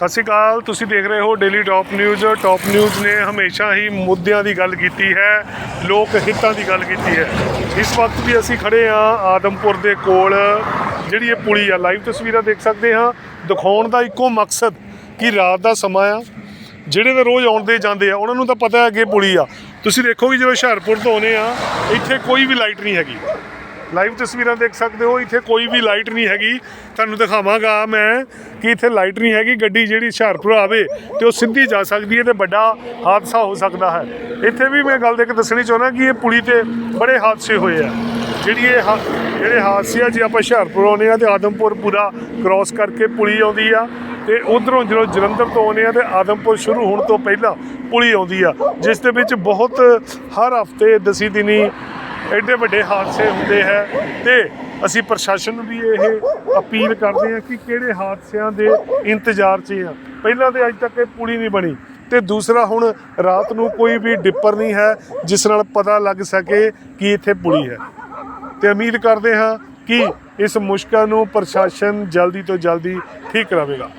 ਸਤਿ ਸ਼੍ਰੀ ਅਕਾਲ, ਤੁਸੀਂ ਦੇਖ ਰਹੇ ਹੋ daily top news top news ਨੇ ਹਮੇਸ਼ਾ ਹੀ ਮੁੱਦਿਆਂ ਦੀ ਗੱਲ ਕੀਤੀ ਹੈ, ਲੋਕ ਹਿੱਤਾਂ ਦੀ ਗੱਲ ਕੀਤੀ ਹੈ। ਇਸ ਵਕਤ ਵੀ ਅਸੀਂ ਖੜੇ ਆ ਆਦਮਪੁਰ ਦੇ ਕੋਲ, ਜਿਹੜੀ ਇਹ ਪੁਲੀ ਆ। ਲਾਈਵ ਤਸਵੀਰਾਂ ਦੇਖ ਸਕਦੇ ਹਾਂ। ਦਿਖਾਉਣ ਦਾ ਇੱਕੋ ਮਕਸਦ ਕਿ ਰਾਤ ਦਾ ਸਮਾਂ ਆ, ਜਿਹੜੇ ਤਾਂ ਰੋਜ਼ ਆਉਂਦੇ ਜਾਂਦੇ ਆ, ਉਹਨਾਂ ਨੂੰ ਤਾਂ ਪਤਾ ਹੈ ਕਿ ਪੁਲੀ ਆ। ਤੁਸੀਂ ਦੇਖੋ ਕਿ ਜਦੋਂ ਹੁਸ਼ਿਆਰਪੁਰ ਤੋਂ ਆਉਨੇ ਆ, ਇੱਥੇ ਕੋਈ ਵੀ ਲਾਈਟ ਨਹੀਂ ਹੈਗੀ। ਲਾਈਵ ਤਸਵੀਰਾਂ ਦੇਖ ਸਕਦੇ ਹੋ, ਇੱਥੇ ਕੋਈ ਵੀ ਲਾਈਟ ਨਹੀਂ ਹੈਗੀ। ਤੁਹਾਨੂੰ ਦਿਖਾਵਾਂਗਾ ਮੈਂ ਕਿ ਇੱਥੇ ਲਾਈਟ ਨਹੀਂ ਹੈਗੀ, ਗੱਡੀ ਜਿਹੜੀ ਹੁਸ਼ਿਆਰਪੁਰ ਆਵੇ ਤੇ ਉਹ ਸਿੱਧੀ ਜਾ ਸਕਦੀ ਹੈ ਤੇ ਵੱਡਾ ਹਾਦਸਾ ਹੋ ਸਕਦਾ ਹੈ। ਇੱਥੇ ਵੀ ਮੈਂ ਗੱਲ ਦੇਖ ਦੱਸਣੀ ਚਾਹੁੰਦਾ ਕਿ ਇਹ ਪੁਲੀ ਤੇ ਬੜੇ ਹਾਦਸੇ ਹੋਏ ਆ। ਜਿਹੜੀ ਇਹ ਹਾ- ਜਿਹੜੇ ਹਾਦਸੇ ਆ, ਜੇ ਆਪਾਂ ਹੁਸ਼ਿਆਰਪੁਰ ਆਉਂਦੇ ਆ ਤੇ ਆਦਮਪੁਰ ਪੂਰਾ ਕ੍ਰਾਸ ਕਰਕੇ ਪੁਲੀ ਆਉਂਦੀ ਆ ਤੇ ਉਧਰੋਂ ਜਦੋਂ ਜਲੰਧਰ ਤੋਂ ਆਉਂਦੇ ਆ ਤੇ ਆਦਮਪੁਰ ਸ਼ੁਰੂ ਹੋਣ ਤੋਂ ਪਹਿਲਾਂ ਪੁਲੀ ਆਉਂਦੀ ਆ, ਜਿਸ ਦੇ ਵਿੱਚ ਬਹੁਤ ਹਰ ਹਫ਼ਤੇ ਦਸੀ ਦਿਨੀ ਐਡੇ ਵੱਡੇ ਹਾਦਸੇ ਹੁੰਦੇ ਹੈ ਤੇ ਅਸੀਂ ਪ੍ਰਸ਼ਾਸਨ ਨੂੰ ਵੀ ਇਹ ਅਪੀਲ ਕਰਦੇ ਹਾਂ ਕਿ ਕਿਹੜੇ ਹਾਦਸਿਆਂ ਦੇ ਇੰਤਜ਼ਾਰ 'ਚ ਆ। ਪਹਿਲਾਂ ਤੇ ਅੱਜ ਤੱਕ ਇਹ ਪੁਲੀ ਨਹੀਂ ਬਣੀ ਤੇ ਦੂਸਰਾ ਹੁਣ ਰਾਤ ਨੂੰ ਕੋਈ ਵੀ ਡਿੱਪਰ ਨਹੀਂ ਹੈ ਜਿਸ ਨਾਲ ਪਤਾ ਲੱਗ ਸਕੇ ਕਿ ਇੱਥੇ ਪੁਲੀ ਹੈ। ਤੇ ਉਮੀਦ ਕਰਦੇ ਹਾਂ ਕਿ ਇਸ ਮੁਸ਼ਕਲ ਨੂੰ ਪ੍ਰਸ਼ਾਸਨ ਜਲਦੀ ਤੋਂ ਜਲਦੀ ਠੀਕ ਕਰਾਵੇਗਾ।